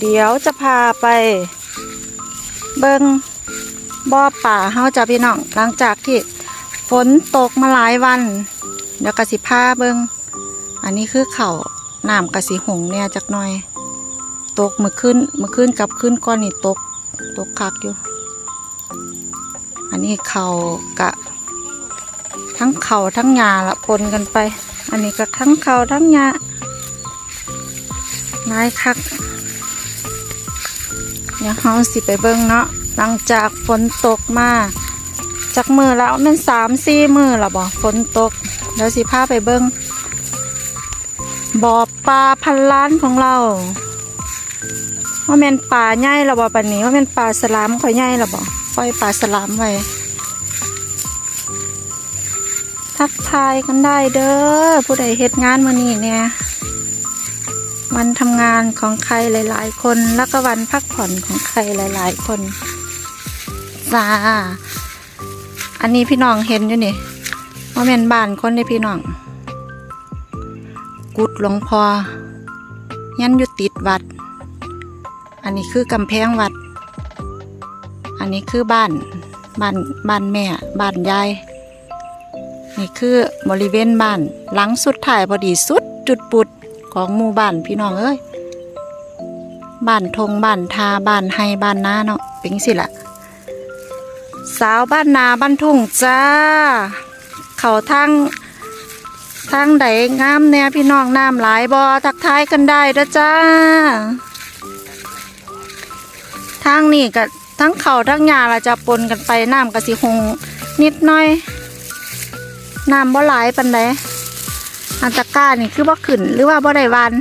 เดี๋ยวจะพาไป เบิงบ่อป่าเฮาจ้ะพี่น้องหลังจากที่ฝนตกมาหลายวัน เดี๋ยวกสิพาเบิงอันนี้คือเขาวน้ำกสิหงเนี่ยจักหน่อย ตกมือขึ้นมือขึ้นกับขึ้นก้อนนี่ตกตกคักอยู่ อันนี้เขากะ ทั้งเขาทั้งหญ้าละปนกันไป อันนี้ก็ทั้งเขาทั้งหญ้าหลายคัก ดี๋ยวเราสิไปเบิ่งเนาะหลังจากฝนตกมาจากมือแล้วมันสามสี่มือและบ่ฝนตกเดี๋ยวสิพาไปเบิ่งบ่อปลาพันล้านของเรา ว่าแม่นปลาใหญ่และบ่ปันนี้ว่าแม่นปลาสลามข่อยใหญ่และบ่ปล่อยปลาสลามไว้ทักทายกันได้เด้อผู้ใดเฮ็ดงานมื้อนี้เนี่ย วันทำงานของใครหลาย ๆ คน แล้วก็วันพักผ่อนของใครหลาย ๆ คนจ้าอันนี้พี่น้องเห็นอยู่นี่ว่าแม่นบ้านคนในพี่น้อง กุดหลวงพอยันอยู่ติดวัด อันนี้คือกำแพงวัด อันนี้คือบ้านบ้านบ้านแม่บ้านยายนี่คือบริเวณบ้านหลังสุดท้ายพอดีสุดจุดปุด ของหมู่บ้านพี่น้องเอ้ยบ้านทงบ้านทาบ้านไฮบ้านนาเนาะเป็นสิละสาวบ้านนาบ้านทุ่งจ้า เขาทางทางใดงามแน่พี่น้องน้ำหลายบอทักทายกันได้ด้จ้า ทางนี่กับทั้งเขาทั้งหญ้าเราจะปนกันไปน้ำกระสิหงนิดหน่อยน้ำบ่หลายปันใด อันตะกร้านี่คือบ่ขึ้นหรือว่าบ่ได้วัน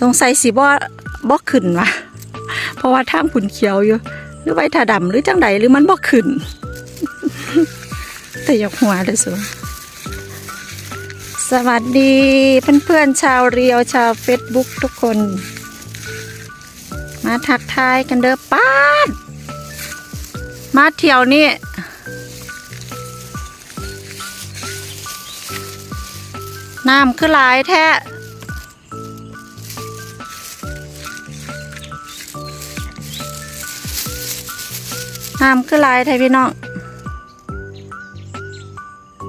สงสัยสิบ่บ่ขึ้นวะเพราะว่าท่างขุนเขียวอยู่ หรือไว้ถาดำหรือจังใดหรือมันบ่ขึ้น แต่อยากหัวเด้สูสวัสดีเพื่อนๆชาวเรียวชาวเฟซบุ๊กทุกคน มาทักทายกันเด้อป้าดมาเที่ยวนี่ น้ำคือหลายแท้น้ำคือลายแท้พี่น้อง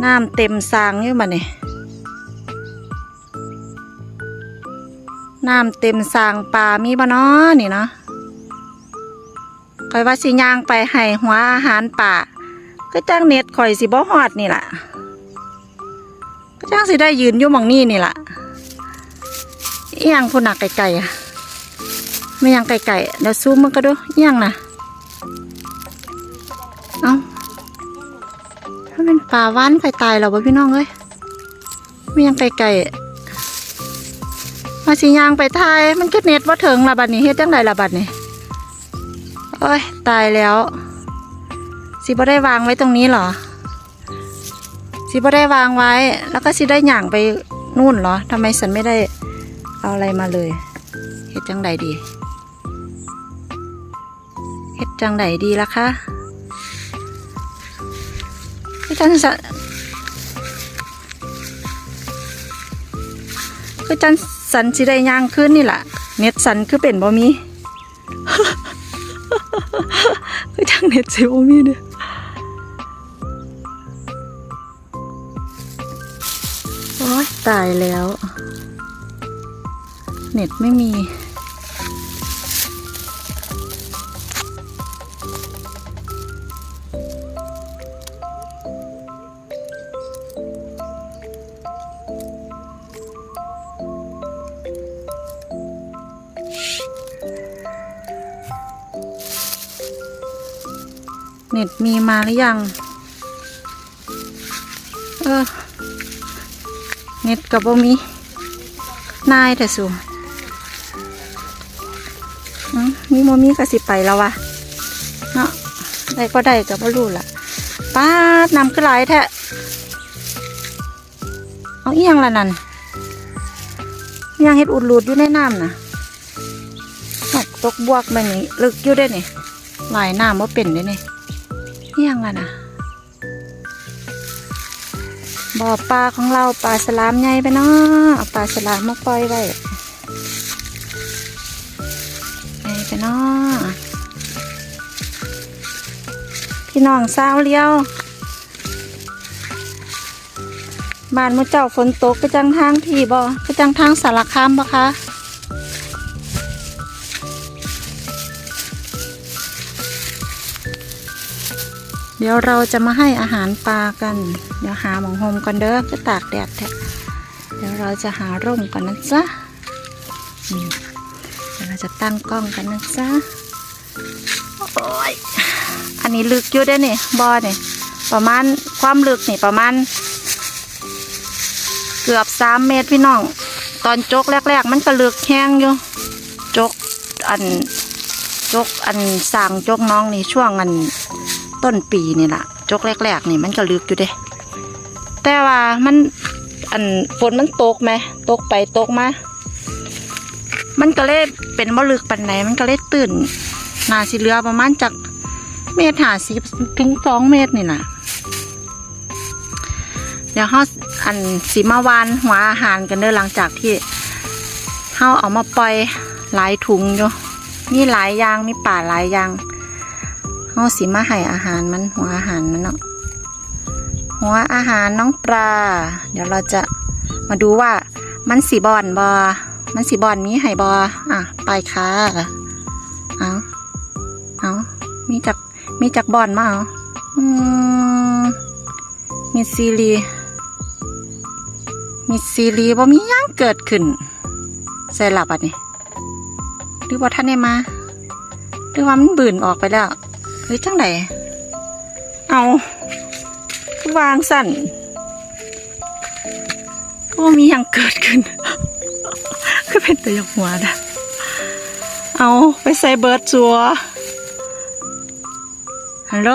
น้ำเต็มสางอยู่มาเนี่ยน้ำเต็มสางปลามีบ่เนาะนี่เนาะคอยว่าสิย่างไปให้หัวอาหารป่าก็จ้างเน็ตข่อยสิบ่ฮอดนี่แหละ จ้างสิได้ยืนอยู่มองนี่นี่ล่ะเอียงคนหนักไก่ๆอะไม่ยังไก่ๆเดี๋ยวซูมมันก็ดูเอียงนะเอาถ้าเป็นปลาว่านไข่ตายแล้วบ่พี่น้องเอ้ยไม่ยังไก่ๆมาสิยางไปทายมันก็เน็ตว่าถึงละบัดนี้เฮ็ดจังไดละบัดนี้โอ้ยตายแล้ว สิบ่ได้วางไว้ตรงนี้เหรอ สิบ่ได้วางไว้ แล้วก็สิได้หย่างไปนู่นเหรอทำไมฉันไม่ได้เอาอะไรมาเลยเฮ็ดจังใดดีเฮ็ดจังใดดีล่ะคะคือจังสันคือจังสันสิได้ย่างขึ้นนี่แหละเน็ตสันคือเป็นบ่มี คือจังเน็ตสิบ่มีเด้อ ยตายแล้ว เน็ตไม่มี เน็ตมีมาหรือยัง เออ เน็ตกับบ่มีนายแต่สูอืมมีบ่มีก็สิไปแล้ววะเนาะได้ก็ได้กับบ่รู้ล่ะป้าดนำขึ้นหลายแท้เอาเอียงละนั่นยังเฮ็ดอุดรูดอยู่ในน้ำนะนกตกบวกมันนี่ลึกอยู่ได้นี่หลายน้ำว่าเป็นได้นี่เอียงละน่ะ บ่อปลาของเราปลาสลามใหญ่ไปเนาะเอาปลาสลามมาปล่อยไว้เนาะพี่น้องสาวเลี้ยวบ้านมุเจ้าฝนตกไปจังทางพี่บ่ไปจังทางสารคามบ่คะ เดี๋ยวเราจะมาให้อาหารปลากัน เดี๋ยวหาหมองโฮมกันเด้อจะตากแดดแท้เดี๋ยวเราจะหาร่มกันนะจ๊ะเดี๋ยวเราจะตั้งกล้องกันนะจ๊ะโอ้ยอันนี้ลึกอยู่ได้อนี่ยบ่อนี่ยประมาณความลึกนี่ประมาณเกือบสามเมตรพี่น้อง ตอนจกแรก ๆ มันก็ลึกแห้งอยู่จกอันจกอันสางจกน้องนี่ช่วงอัน ต้นปีนี่ล่ะ จกแรกๆนี่มันก็ลึกอยู่เด้ แต่ว่ามันอันฝนมันตกไหมตกไปตกมา มันก็เลยเป็นบ่ลึกปันไหนมันก็เลยตื่นนาสิเหลือประมาณจากเมตรหาสิบถึงสองเมตรนี่ล่ะเดี๋ยวเขาอันสีมาวานหัวอาหารกันเด้อหลังจากที่เขาเอามาปล่อยหลายถุงอยู่มีหลายอย่างมีป่าหลายอย่างาสีมาให้อาหารมันหัวอาหารมันเนาะหัวอาหารน้องปลา เดี๋ยวเราจะมาดูว่ามันสีบอนบอมันสีบอนมีให้บออะไปค่ะเอาเอามีจักมีจักบอนมาเอาอืมมีซีรีมีซีรีบ่มีหยังเกิดขึ้นใส่หลับอะนี่หรือว่าท่านได้มาหรือว่ามันบื่นออกไปแล้ว หรือจังไดเอาคือวางสั่นก็บ่มีหยังเกิดขึ้น ก็เป็นตัวอยางหัวนะเอาไปใส่เบิร์ดจัวฮัลโหล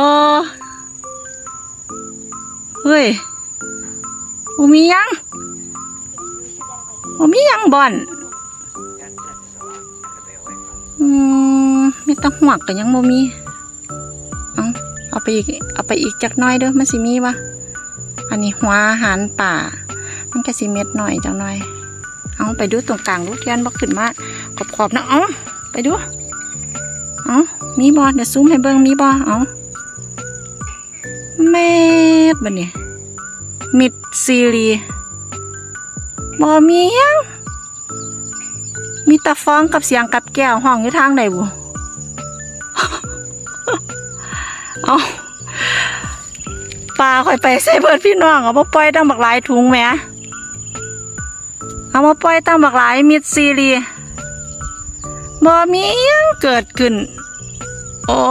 เฮ้ยบ่มีหยังบ่มีหยังบ่อนอืมมีแตะหวกก็ยังบ่มีเอาเอา ไปอีกเอาไปอีกจักน้อยเด้อมันสิมีวะอันนี้หัวอาหารป่า มันก็สิเม็ดหน่อยจังหน่อย เอาไปดูตรงกลางดูเทียนบ่ขึ้นมาขอบๆนะเอาไปดูเอามีบ่เดี๋ยวซูมให้เบิ่งมีบ่เอาเม็ดบัดนี้มิดซีรีบ่มียังมีตะฟ้องกับเสียงกับแก้วห้องอยู่ทางไหนบุ เอาปลาค่อยไปใส่เบิดพี่น้องเอามาปล่อยตั้งบักหลายถุงแหมเอามาปล่อยตั้งบักหลายมิดซีรีบ่มียังเกิดขึ้น โอ้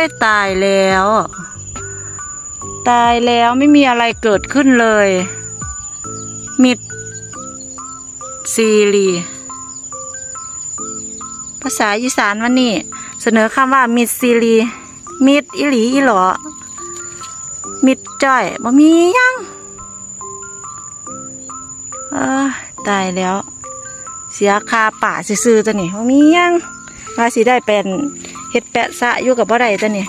ยตายแล้ว ตายแล้วไม่มีอะไรเกิดขึ้นเลย มิดซีรีภาษาอีสานวันนี้ เสนอคำว่ามิดซีรี มิดอิหลีอีหลอมิดจ้อยบ่มียังเออตายแล้ว เสียคาป่าซื่อๆตัวนี้บ่มียังว่าสิได้เป็นเฮ็ดแปะสะอยู่กับบ่ได้ตัวนี้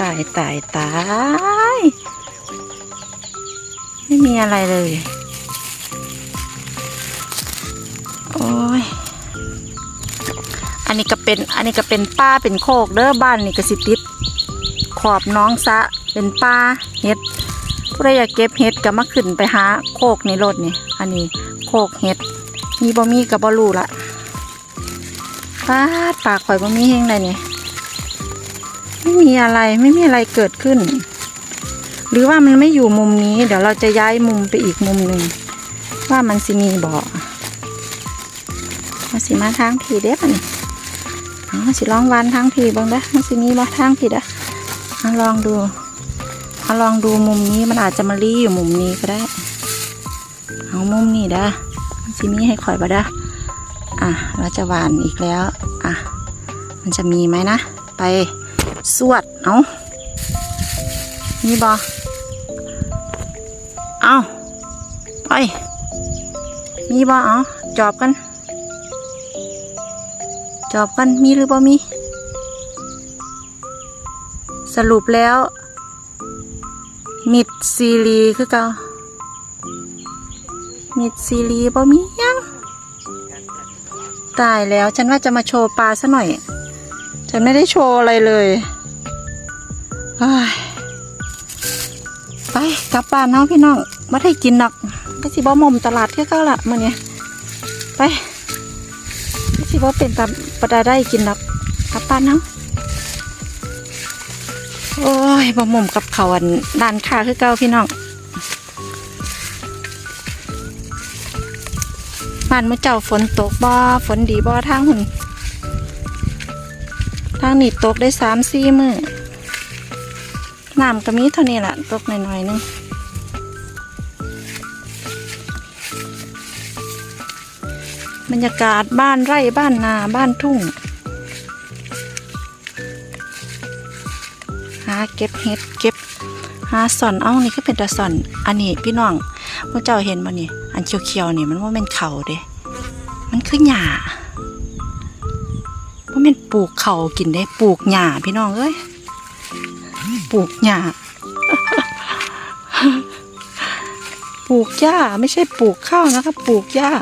ตายตายตายไม่มีอะไรเลยโอ้ยอันนี้ก็เป็นอันนี้ก็เป็นป้าเป็นโคกเด้อบ้านนี่ก็สิติด ขอบน้องสะเป็นป้าเฮ็ดผู้ใดอยากเก็บเฮ็ดก็มาขึ้นไปหาโคกในรถนี่ อันนี้โคกเฮ็ด มีบ่มีกับบ่รู้ละป้าดปากข่อยบ่มีเฮงเลยนี่ไม่มีอะไรไม่มีอะไรเกิดขึ้น หรือว่ามันไม่อยู่มุมนี้ เดี๋ยวเราจะย้ายมุมไปอีกมุมหนึ่งว่ามันสิมีบ่อมาสิมาทางผีเด้ปะนี่เอสิลองวานทางผีบ้างเด้มันสิมีบ่ทางผีเด้อ เอาลองดูเอาลองดูมุมนี้มันอาจจะมาลี่อยู่มุมนี้ก็ได้ เอามุมนี้ด้อมันสิมีให้ข่อยบ่ด้ออะเราจะหวานอีกแล้ว อะ มันจะมีไหมนะ ไปสวดเอามีบอเอาไป มีบอเอาจอบกัน จอบกัน มีหรือบ่มี สรุปแล้ว มิดซีรีคือเก่ามิดซีรีบ่มียังตายแล้วฉันว่าจะมาโชว์ปลาซะหน่อย ฉันไม่ได้โชว์อะไรเลยไปกลับบ้านเนาะพี่น้องไม่ได้กินหรอกก็สิบ่หมมตลาดแค่เก้าละมันเนี่ยไปก็สิบ่เป็นตามปดาได้กินหรอกกลับบ้านเนาะ โอ้ยบ่หมอมกับเขาอันด้านค้าคือเก้าพี่น้องบ้านเมื่อเจ้าฝนตกบ่ฝนดีบ่ทางหุ่นทางนี้ตกได้สามสี่มือน้ำก็มีเท่านี้แหละตกหน่อยๆนึงบรรยากาศบ้านไร่บ้านนาบ้านทุ่ง เก็บเห็ดเก็บหาสอนเอ้านี่คือเป็นตาสอนอันนี้พี่น้องพวกเจ้าเห็นบ่นี่ อันเขียวๆนี่มันว่าเป็นเขาเด้มันคือหญ้าว่าเป็นปลูกเขากินได้ปลูกหญ้าพี่น้องเอ้ยปลูกหญ้าปลูกหญ้าไม่ใช่ปลูกข้าวนะคะปลูกหญ้า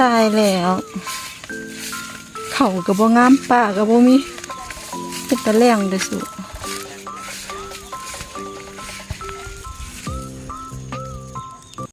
ตายแล้วเขากับบ่งามป่ากับบ่มีเป็นตะแรงเด้อสุ